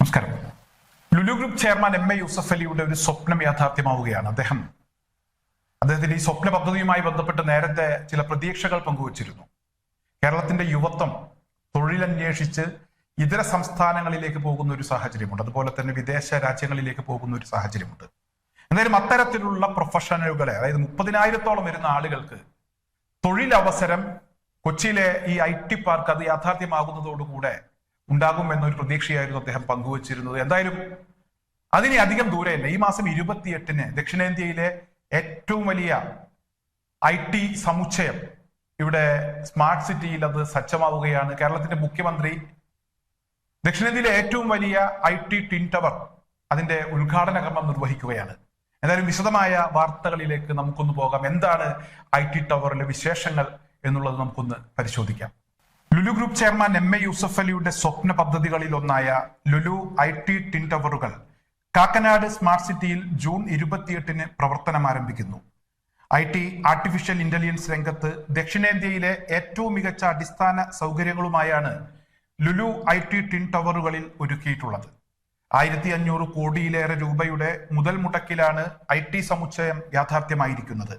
നമസ്കാരം. Lulu group chairman M A Yusuff അലിയുടെ ഒരു സ്വപ്നം യാഥാർത്ഥ്യമാവുകയാണ്. അദ്ദേഹം അദ്ദേഹത്തിന്റെ ഈ സ്വപ്ന പദ്ധതിയുമായി ബന്ധപ്പെട്ട് നേരത്തെ ചില പ്രതീക്ഷകൾ പങ്കുവച്ചിരുന്നു. കേരളത്തിന്റെ യുവത്വം തൊഴിലന്വേഷിച്ച് ഇതര സംസ്ഥാനങ്ങളിലേക്ക് പോകുന്ന ഒരു സാഹചര്യമുണ്ട്. അതുപോലെ തന്നെ വിദേശ രാജ്യങ്ങളിലേക്ക് പോകുന്ന ഒരു സാഹചര്യമുണ്ട്. എന്തായാലും അത്തരത്തിലുള്ള പ്രൊഫഷണലുകളെ അതായത് മുപ്പതിനായിരത്തോളം വരുന്ന ആളുകൾക്ക് തൊഴിലവസരം കൊച്ചിയിലെ ഈ ഐ ടി പാർക്ക് അത് യാഥാർത്ഥ്യമാകുന്നതോടുകൂടെ ഉണ്ടാകും എന്നൊരു പ്രതീക്ഷയായിരുന്നു അദ്ദേഹം പങ്കുവച്ചിരുന്നത്. എന്തായാലും അതിനെ അധികം ദൂരെയല്ല ഈ മാസം ഇരുപത്തിയെട്ടിന് ദക്ഷിണേന്ത്യയിലെ ഏറ്റവും വലിയ ഐ ടി സമുച്ചയം ഇവിടെ സ്മാർട്ട് സിറ്റിയിൽ അത് സജ്ജമാവുകയാണ്. കേരളത്തിന്റെ മുഖ്യമന്ത്രി ദക്ഷിണേന്ത്യയിലെ ഏറ്റവും വലിയ ഐ ടി ടിൻ ടവർ അതിന്റെ ഉദ്ഘാടന കർമ്മം നിർവഹിക്കുകയാണ്. എന്തായാലും വിശദമായ വാർത്തകളിലേക്ക് നമുക്കൊന്ന് പോകാം. എന്താണ് ഐ ടി ടവറിലെ വിശേഷങ്ങൾ എന്നുള്ളത് നമുക്കൊന്ന് പരിശോധിക്കാം. Lulu group chairman M A Yusuf അലിയുടെ സ്വപ്ന പദ്ധതികളിൽ ഒന്നായ ലുലു ഐ ടി ടിൻ ടവറുകൾ കാക്കനാട് സ്മാർട്ട് സിറ്റിയിൽ ജൂൺ ഇരുപത്തിയെട്ടിന് പ്രവർത്തനം ആരംഭിക്കുന്നു. ഐ ടി ആർട്ടിഫിഷ്യൽ ഇന്റലിജൻസ് രംഗത്ത് ദക്ഷിണേന്ത്യയിലെ ഏറ്റവും മികച്ച അടിസ്ഥാന സൗകര്യങ്ങളുമായാണ് ലുലു ഐ ടി ടിൻ ടവറുകളിൽ ഒരുക്കിയിട്ടുള്ളത്. ആയിരത്തി അഞ്ഞൂറ് കോടിയിലേറെ രൂപയുടെ മുതൽ മുടക്കിലാണ് ഐ ടി സമുച്ചയം യാഥാർത്ഥ്യമായിരിക്കുന്നത്.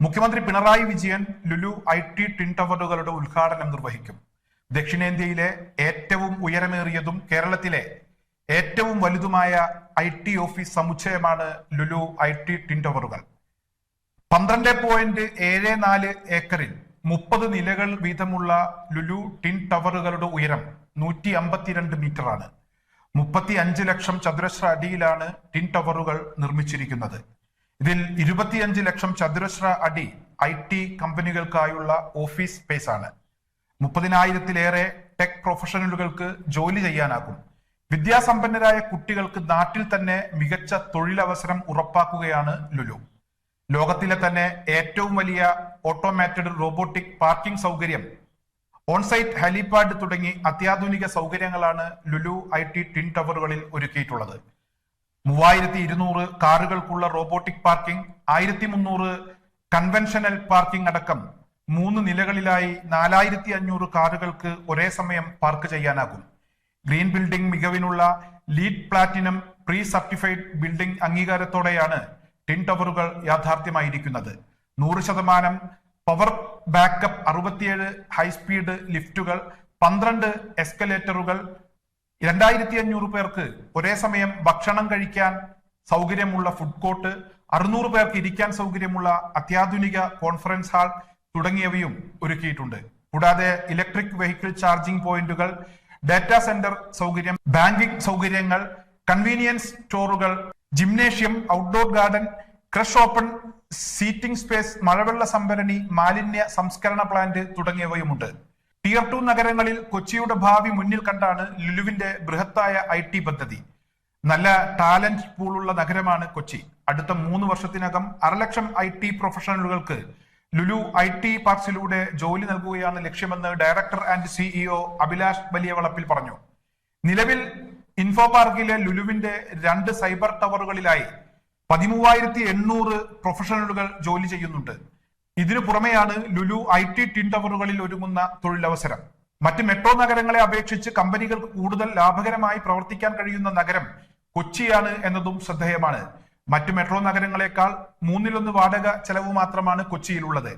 മുഖ്യമന്ത്രി Pinarayi Vijayan Lulu I T twin ടവറുകളുടെ ഉദ്ഘാടനം നിർവഹിക്കും. ദക്ഷിണേന്ത്യയിലെ ഏറ്റവും ഉയരമേറിയതും കേരളത്തിലെ ഏറ്റവും വലുതുമായ ഐ ടി ഓഫീസ് സമുച്ചയമാണ് ലുലു ഐ ടി ടിൻ ടവറുകൾ. പന്ത്രണ്ട് പോയിന്റ് ഏഴ് നാല് ഏക്കറിൽ മുപ്പത് നിലകൾ വീതമുള്ള ലുലു ടിൻ ടവറുകളുടെ ഉയരം നൂറ്റി അമ്പത്തിരണ്ട് മീറ്റർ ആണ്. മുപ്പത്തി അഞ്ച് ലക്ഷം ചതുരശ്ര അടിയിലാണ് ടിൻ ടവറുകൾ നിർമ്മിച്ചിരിക്കുന്നത്. ഇതിൽ ഇരുപത്തിയഞ്ച് ലക്ഷം ചതുരശ്ര അടി ഐ ടി കമ്പനികൾക്കായുള്ള ഓഫീസ് സ്പേസ് ആണ്. മുപ്പതിനായിരത്തിലേറെ ടെക് പ്രൊഫഷണലുകൾക്ക് ജോലി ചെയ്യാനാകും. വിദ്യാസമ്പന്നരായ കുട്ടികൾക്ക് നാട്ടിൽ തന്നെ മികച്ച തൊഴിലവസരം ഉറപ്പാക്കുകയാണ് ലുലു. ലോകത്തിലെ തന്നെ ഏറ്റവും വലിയ ഓട്ടോമാറ്റഡ് റോബോട്ടിക് പാർക്കിംഗ് സൗകര്യം ഓൺസൈറ്റ് ഹെലിപാഡ് തുടങ്ങി അത്യാധുനിക സൗകര്യങ്ങളാണ് ലുലു ഐ ടി ടിൻ ടവറുകളിൽ ഒരുക്കിയിട്ടുള്ളത്. മൂവായിരത്തി ഇരുന്നൂറ് കാറുകൾക്കുള്ള റോബോട്ടിക് പാർക്കിംഗ് ആയിരത്തി മുന്നൂറ് കൺവെൻഷനൽ പാർക്കിംഗ് അടക്കം മൂന്ന് നിലകളിലായി നാലായിരത്തി അഞ്ഞൂറ് കാറുകൾക്ക് ഒരേ സമയം പാർക്ക് ചെയ്യാനാകും. Green building മികവിനുള്ള LEED platinum pre certified building അംഗീകാരത്തോടെയാണ് twin ടവറുകൾ യാഥാർത്ഥ്യമായിരിക്കുന്നത്. നൂറ് ശതമാനം പവർ ബാക്കപ്പ് അറുപത്തിയേഴ് ഹൈസ്പീഡ് ലിഫ്റ്റുകൾ പന്ത്രണ്ട് എസ്കലേറ്ററുകൾ രണ്ടായിരത്തി അഞ്ഞൂറ് പേർക്ക് ഒരേ സമയം ഭക്ഷണം കഴിക്കാൻ സൗകര്യമുള്ള ഫുഡ് കോർട്ട് അറുന്നൂറ് പേർക്ക് ഇരിക്കാൻ സൗകര്യമുള്ള അത്യാധുനിക കോൺഫറൻസ് ഹാൾ തുടങ്ങിയവയും ഒരുക്കിയിട്ടുണ്ട്. കൂടാതെ ഇലക്ട്രിക് വെഹിക്കിൾ ചാർജിംഗ് പോയിന്റുകൾ ഡാറ്റാ സെന്റർ സൗകര്യം ബാങ്കിംഗ് സൗകര്യങ്ങൾ കൺവീനിയൻസ് സ്റ്റോറുകൾ gymnasium outdoor garden creche open seating space മഴവെള്ള സംഭരണി മാലിന്യ സംസ്കരണ പ്ലാന്റ് തുടങ്ങിയവയുമുണ്ട്. ടിയർ ടു നഗരങ്ങളിൽ കൊച്ചിയുടെ ഭാവി മുന്നിൽ കണ്ടാണ് ലുലുവിന്റെ ബൃഹത്തായ ഐ ടി പദ്ധതി. നല്ല ടാലന്റ് പൂളുള്ള നഗരമാണ് കൊച്ചി. അടുത്ത മൂന്ന് വർഷത്തിനകം അരലക്ഷം ഐ ടി പ്രൊഫഷണലുകൾക്ക് ലുലു ഐ ടി പാർക്സിലൂടെ ജോലി നൽകുകയാണ് ലക്ഷ്യമെന്ന് director and CEO Abhilash Valiyavalappil പറഞ്ഞു. നിലവിൽ ഇൻഫോ പാർക്കിലെ ലുലുവിന്റെ രണ്ട് സൈബർ ടവറുകളിലായി പതിമൂവായിരത്തി എണ്ണൂറ് പ്രൊഫഷണലുകൾ ജോലി ചെയ്യുന്നുണ്ട്. ഇതിനു പുറമെയാണ് ലുലു ഐ ടി ടിൻ ടവറുകളിൽ ഒരുങ്ങുന്ന തൊഴിലവസരം. മറ്റ് മെട്രോ നഗരങ്ങളെ അപേക്ഷിച്ച് കമ്പനികൾക്ക് കൂടുതൽ ലാഭകരമായി പ്രവർത്തിക്കാൻ കഴിയുന്ന നഗരം കൊച്ചിയാണ് എന്നതും ശ്രദ്ധേയമാണ്. മറ്റ് മെട്രോ നഗരങ്ങളെക്കാൾ മൂന്നിലൊന്ന് വാടക ചെലവ് മാത്രമാണ് കൊച്ചിയിലുള്ളത്.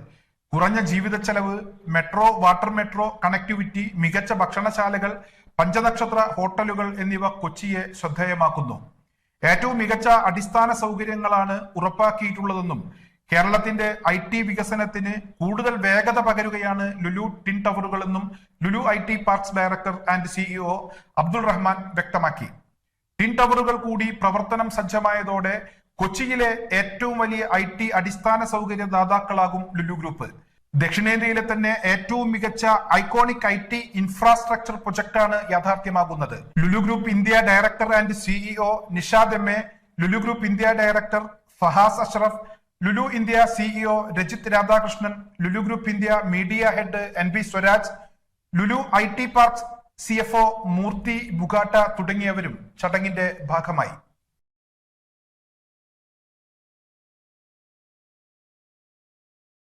കുറഞ്ഞ ജീവിത ചെലവ് മെട്രോ വാട്ടർ മെട്രോ കണക്ടിവിറ്റി മികച്ച ഭക്ഷണശാലകൾ പഞ്ചനക്ഷത്ര ഹോട്ടലുകൾ എന്നിവ കൊച്ചിയെ ശ്രദ്ധേയമാക്കുന്നു. ഏറ്റവും മികച്ച അടിസ്ഥാന സൗകര്യങ്ങളാണ് ഉറപ്പാക്കിയിട്ടുള്ളതെന്നും കേരളത്തിന്റെ ഐ ടി വികസനത്തിന് കൂടുതൽ വേഗത പകരുകയാണ് Lulu twin ടവറുകളെന്നും Lulu I T parks director and CEO Abdul Rahman വ്യക്തമാക്കി. ടിൻ ടവറുകൾ കൂടി പ്രവർത്തനം സജ്ജമായതോടെ കൊച്ചിയിലെ ഏറ്റവും വലിയ ഐ ടി അടിസ്ഥാന സൗകര്യ ദാതാക്കളാകും ലുലു ഗ്രൂപ്പ്. ദക്ഷിണേന്ത്യയിലെ തന്നെ ഏറ്റവും മികച്ച ഐക്കോണിക് ഐ ടി ഇൻഫ്രാസ്ട്രക്ചർ പ്രൊജക്ടാണ് യാഥാർത്ഥ്യമാകുന്നത്. Lulu group India director and CEO Nishad M A Lulu group India director Fahas Ashraf Lulu India CEO Rajith Radhakrishnan Lulu group India media head N B Swaraj Lulu I T park C F O Murthy Bugatta തുടങ്ങിയവരും ചടങ്ങിന്റെ ഭാഗമായി.